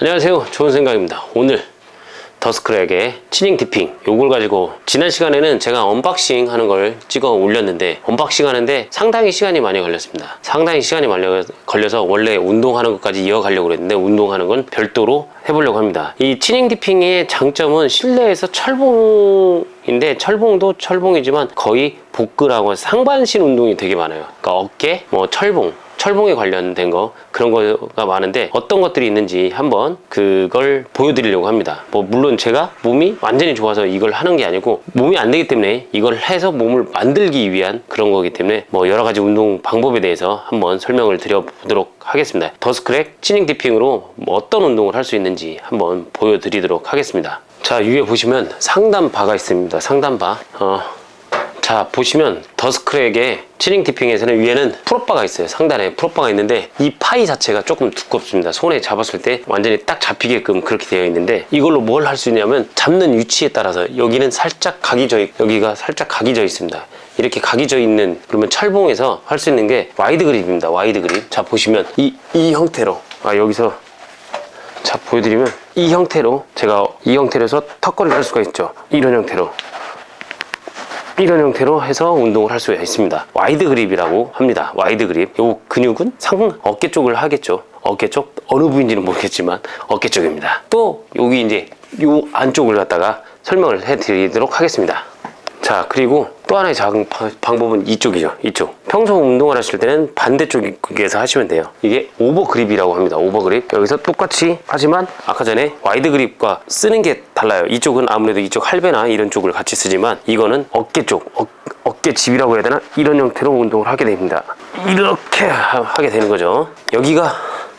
안녕하세요. 좋은 생각입니다. 오늘 더스크랙의 치닝 디핑 요걸 가지고 지난 시간에는 제가 언박싱 하는 걸 찍어 올렸는데 언박싱 하는데 상당히 시간이 많이 걸렸습니다. 상당히 시간이 많이 걸려서 원래 운동하는 것까지 이어가려고 그랬는데 운동하는 건 별도로 해보려고 합니다. 이 치닝 디핑의 장점은 실내에서 철봉인데 철봉도 철봉이지만 거의 복근하고 상반신 운동이 되게 많아요. 그러니까 어깨, 뭐 철봉, 철봉에 관련된 거 그런 거가 많은데 어떤 것들이 있는지 한번 그걸 보여드리려고 합니다. 뭐 물론 제가 몸이 완전히 좋아서 이걸 하는 게 아니고 몸이 안 되기 때문에 이걸 해서 몸을 만들기 위한 그런 거기 때문에 뭐 여러 가지 운동 방법에 대해서 한번 설명을 드려보도록 하겠습니다. 더스크랙 치닝 디핑으로 뭐 어떤 운동을 할 수 있는지 한번 보여드리도록 하겠습니다. 자 위에 보시면 상단바가 있습니다. 상단바. 어, 자 보시면 더스크랙의 치닝 디핑에서는 위에는 프롭바가 있어요. 상단에 프롭바가 있는데 이 파이 자체가 조금 두껍습니다. 손에 잡았을 때 완전히 딱 잡히게끔 그렇게 되어 있는데 이걸로 뭘 할 수 있냐면 잡는 위치에 따라서 여기는 살짝 각이 져 있, 여기가 살짝 각이 져 있습니다. 이렇게 각이 져 있는 그러면 철봉에서 할 수 있는 게 와이드 그립입니다. 와이드 그립. 자 보시면 이, 이 형태로 아 여기서 자 보여드리면 이 형태로 제가 이 형태로 해서 턱걸이를 할 수가 있죠. 이런 형태로 이런 형태로 해서 운동을 할 수가 있습니다. 와이드 그립이라고 합니다. 와이드 그립. 요 근육은 상 어깨 쪽을 하겠죠. 어깨 쪽 어느 부위인지는 모르겠지만 어깨 쪽입니다. 또 여기 이제 요 안쪽을 갖다가 설명을 해드리도록 하겠습니다. 자 그리고 또 하나의 작은 바- 방법은 이쪽이죠 이쪽. 평소 운동을 하실 때는 반대쪽에서 하시면 돼요. 이게 오버 그립이라고 합니다 오버 그립. 여기서 똑같이 하지만 아까 전에 와이드 그립과 쓰는 게 달라요. 이쪽은 아무래도 이쪽 할배나 이런 쪽을 같이 쓰지만 이거는 어깨 쪽 어, 어깨 집이라고 해야 되나? 이런 형태로 운동을 하게 됩니다. 이렇게 하- 하게 되는 거죠. 여기가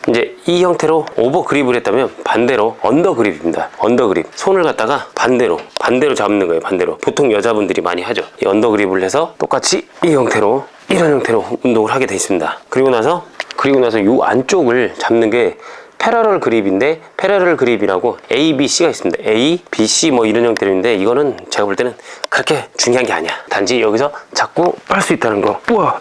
이제 이 형태로 오버 그립을 했다면 반대로 언더 그립입니다. 언더 그립. 손을 갖다가 반대로 반대로 잡는 거예요. 반대로. 보통 여자분들이 많이 하죠. 이 언더 그립을 해서 똑같이 이 형태로 이런 형태로 운동을 하게 돼 있습니다. 그리고 나서 그리고 나서 이 안쪽을 잡는 게 패러럴 그립인데 패러럴 그립이라고 A, B, C가 있습니다. A, B, C 뭐 이런 형태로 있는데 이거는 제가 볼 때는 그렇게 중요한 게 아니야. 단지 여기서 자꾸 할수 있다는 거. 우와.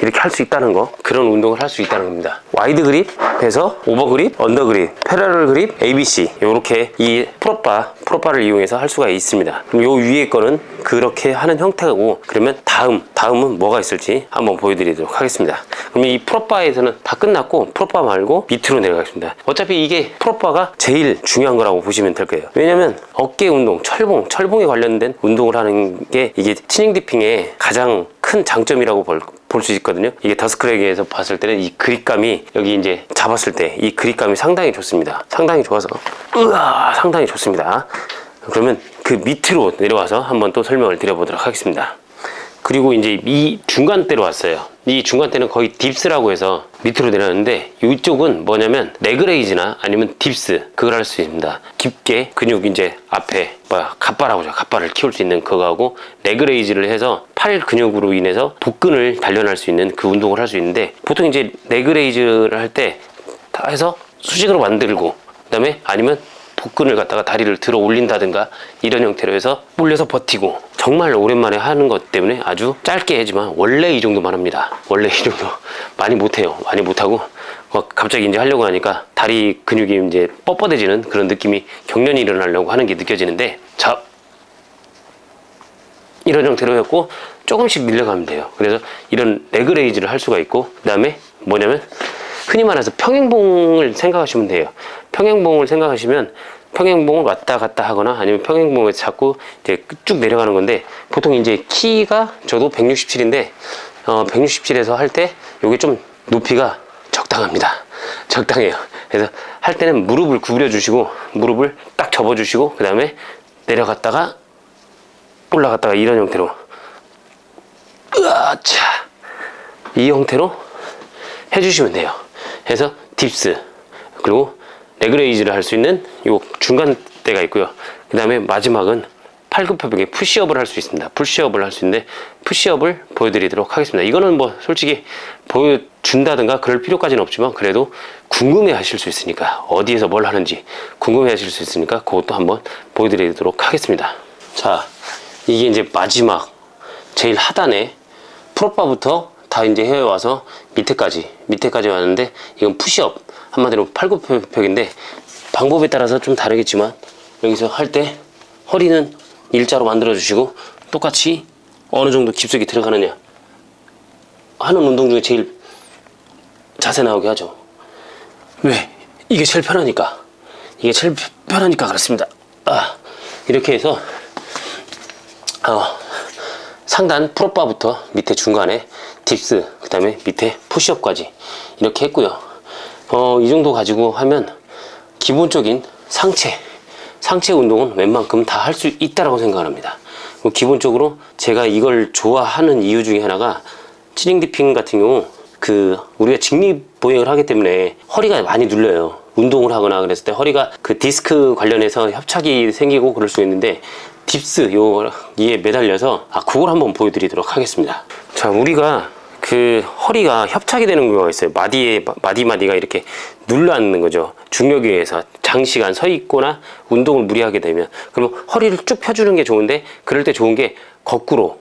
이렇게 할 수 있다는 거. 그런 운동을 할 수 있다는 겁니다. 와이드 그립에서 오버 그립 언더 그립 패러럴 그립 ABC 이렇게 이 프로바 프로바를 이용해서 할 수가 있습니다. 그럼 요 위에 거는 그렇게 하는 형태고 그러면 다음 다음은 뭐가 있을지 한번 보여드리도록 하겠습니다. 그럼 이 프로바에서는 다 끝났고 프로바 말고 밑으로 내려가겠습니다. 어차피 이게 프로바가 제일 중요한 거라고 보시면 될 거예요. 왜냐면 어깨 운동 철봉 철봉에 관련된 운동을 하는 게 이게 치닝 디핑의 가장 큰 장점이라고 볼 수 있거든요. 이게 더스크랙에서 봤을 때는 이 그립감이 여기 이제 잡았을 때 이 그립감이 상당히 좋습니다. 상당히 좋아서 으아 상당히 좋습니다. 그러면 그 밑으로 내려와서 한번 또 설명을 드려보도록 하겠습니다. 그리고 이제 이 중간대로 왔어요. 이 중간대는 거의 딥스라고 해서 밑으로 내려왔는데 이쪽은 뭐냐면 레그레이즈나 아니면 딥스 그걸 할 수 있습니다. 깊게 근육 이제 앞에 뭐야 갓바라고 하죠. 갓바를 키울 수 있는 그거하고 레그레이즈를 해서 팔 근육으로 인해서 복근을 단련할 수 있는 그 운동을 할 수 있는데 보통 이제 레그레이즈를 할 때 다 해서 수직으로 만들고 그다음에 아니면 복근을 갖다가 다리를 들어 올린다든가 이런 형태로 해서 올려서 버티고 정말 오랜만에 하는 것 때문에 아주 짧게 하지만 원래 이 정도만 합니다. 원래 이 정도 많이 못해요. 많이 못하고 어, 갑자기 이제 하려고 하니까 다리 근육이 이제 뻣뻣해지는 그런 느낌이 경련이 일어나려고 하는 게 느껴지는데 자 이런 형태로 했고 조금씩 늘려가면 돼요. 그래서 이런 레그레이즈를 할 수가 있고 그 다음에 뭐냐면 흔히 말해서 평행봉을 생각하시면 돼요. 평행봉을 생각하시면 평행봉을 왔다 갔다 하거나 아니면 평행봉을 자꾸 쭉 내려가는 건데 보통 이제 키가 저도 167인데 어 167에서 할때 요게 좀 높이가 적당합니다. 적당해요. 그래서 할 때는 무릎을 구부려 주시고 무릎을 딱 접어 주시고 그 다음에 내려갔다가 올라갔다가 이런 형태로 으아차 이 형태로 해주시면 돼요. 해서 딥스 그리고 레그레이즈를 할 수 있는 요 중간대가 있고요. 그 다음에 마지막은 팔굽혀펴기 푸시업을 할 수 있습니다. 푸시업을 할 수 있는데 푸시업을 보여드리도록 하겠습니다. 이거는 뭐 솔직히 보여준다든가 그럴 필요까지는 없지만 그래도 궁금해 하실 수 있으니까 어디에서 뭘 하는지 궁금해 하실 수 있으니까 그것도 한번 보여드리도록 하겠습니다. 자 이게 이제 마지막 제일 하단에 프로바부터 다 이제 해와서 밑에까지 밑에까지 왔는데 이건 푸시업 한마디로 팔굽혀펴기인데 방법에 따라서 좀 다르겠지만 여기서 할 때 허리는 일자로 만들어 주시고 똑같이 어느 정도 깊숙이 들어가느냐 하는 운동 중에 제일 자세 나오게 하죠. 왜? 이게 제일 편하니까. 이게 제일 편하니까 그렇습니다. 아, 이렇게 해서 어, 상단 프로바부터 밑에 중간에 딥스, 그 다음에 밑에 푸시업까지 이렇게 했고요. 어, 이 정도 가지고 하면 기본적인 상체, 상체 운동은 웬만큼 다 할 수 있다라고 생각합니다. 그리고 기본적으로 제가 이걸 좋아하는 이유 중에 하나가 치닝 디핑 같은 경우 그 우리가 직립 보행을 하기 때문에 허리가 많이 눌려요. 운동을 하거나 그랬을 때 허리가 그 디스크 관련해서 협착이 생기고 그럴 수 있는데 딥스 요 이에 매달려서 아 그걸 한번 보여드리도록 하겠습니다. 자 우리가 그 허리가 협착이 되는 경우가 있어요. 마디에 마디 마디가 이렇게 눌러 앉는 거죠. 중력에 의해서 장시간 서 있거나 운동을 무리하게 되면 그러면 허리를 쭉 펴주는 게 좋은데 그럴 때 좋은 게 거꾸로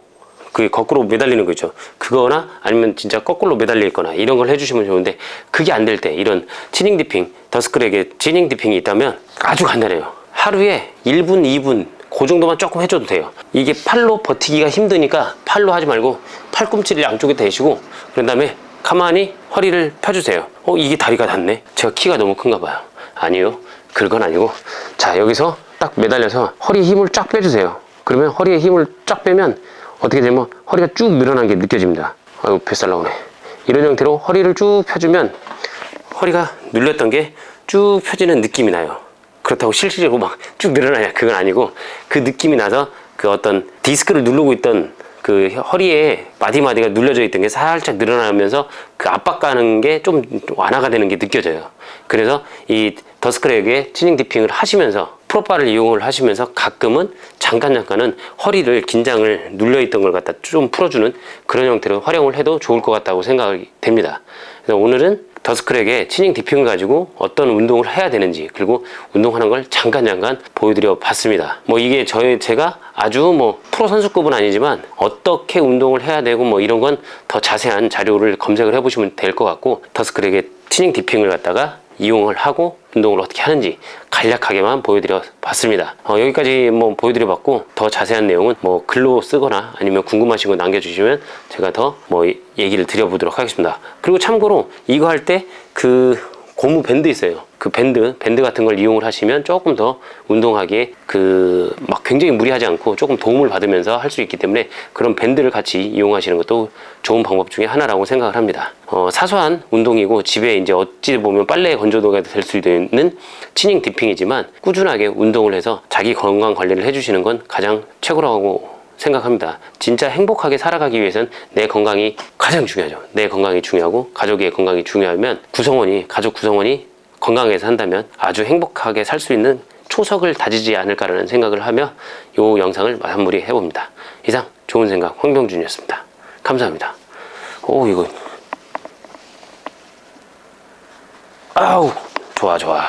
그 거꾸로 매달리는 거 있죠. 그거나 아니면 진짜 거꾸로 매달릴 거나 이런 걸 해주시면 좋은데 그게 안 될 때 이런 치닝 디핑, 더스크렉에 치닝 디핑이 있다면 아주 간단해요. 하루에 1분, 2분 그 정도만 조금 해줘도 돼요. 이게 팔로 버티기가 힘드니까 팔로 하지 말고 팔꿈치를 양쪽에 대시고 그런 다음에 가만히 허리를 펴주세요. 어, 이게 다리가 닿네. 제가 키가 너무 큰가 봐요. 아니요. 그건 아니고. 자, 여기서 딱 매달려서 허리에 힘을 쫙 빼주세요. 그러면 허리에 힘을 쫙 빼면 어떻게 되면 허리가 쭉 늘어난 게 느껴집니다. 아유, 뱃살 나오네. 이런 형태로 허리를 쭉 펴주면 허리가 눌렸던 게 쭉 펴지는 느낌이 나요. 그렇다고 실질적으로 막 쭉 늘어나냐 그건 아니고 그 느낌이 나서 그 어떤 디스크를 누르고 있던 그 허리에 마디마디가 눌려져 있던 게 살짝 늘어나면서 그 압박 가는 게 좀 완화가 되는 게 느껴져요. 그래서 이 더스크렉의 치닝 디핑을 하시면서 프로바를 이용을 하시면서 가끔은 잠깐 잠깐은 허리를 긴장을 눌려 있던 걸 갖다 좀 풀어주는 그런 형태로 활용을 해도 좋을 것 같다고 생각이 됩니다. 그래서 오늘은 더스크렉의 치닝 디핑을 가지고 어떤 운동을 해야 되는지 그리고 운동하는 걸 잠깐 잠깐 보여드려 봤습니다. 뭐 이게 저의 제가 아주 뭐 프로 선수급은 아니지만 어떻게 운동을 해야 되고 뭐 이런 건 더 자세한 자료를 검색을 해보시면 될 것 같고 더스크렉의 치닝 디핑을 갖다가 이용을 하고 운동을 어떻게 하는지 간략하게만 보여드려 봤습니다. 어, 여기까지 뭐 보여드려 봤고 더 자세한 내용은 뭐 글로 쓰거나 아니면 궁금하신 거 남겨주시면 제가 더 뭐 얘기를 드려보도록 하겠습니다. 그리고 참고로 이거 할 때그 고무 밴드 있어요. 그 밴드, 밴드 같은 걸 이용을 하시면 조금 더 운동하기에 그 막 굉장히 무리하지 않고 조금 도움을 받으면서 할 수 있기 때문에 그런 밴드를 같이 이용하시는 것도 좋은 방법 중에 하나라고 생각을 합니다. 어, 사소한 운동이고 집에 이제 어찌 보면 빨래 건조도가 될 수도 있는 치닝 디핑이지만 꾸준하게 운동을 해서 자기 건강 관리를 해주시는 건 가장 최고라고 생각합니다. 진짜 행복하게 살아가기 위해서는 내 건강이 가장 중요하죠. 내 건강이 중요하고 가족의 건강이 중요하면 구성원이 가족 구성원이 건강해서 한다면 아주 행복하게 살 수 있는 초석을 다지지 않을까라는 생각을 하며 이 영상을 마무리 해봅니다. 이상 좋은 생각 황병준이었습니다. 감사합니다. 오 이거 아우 좋아 좋아.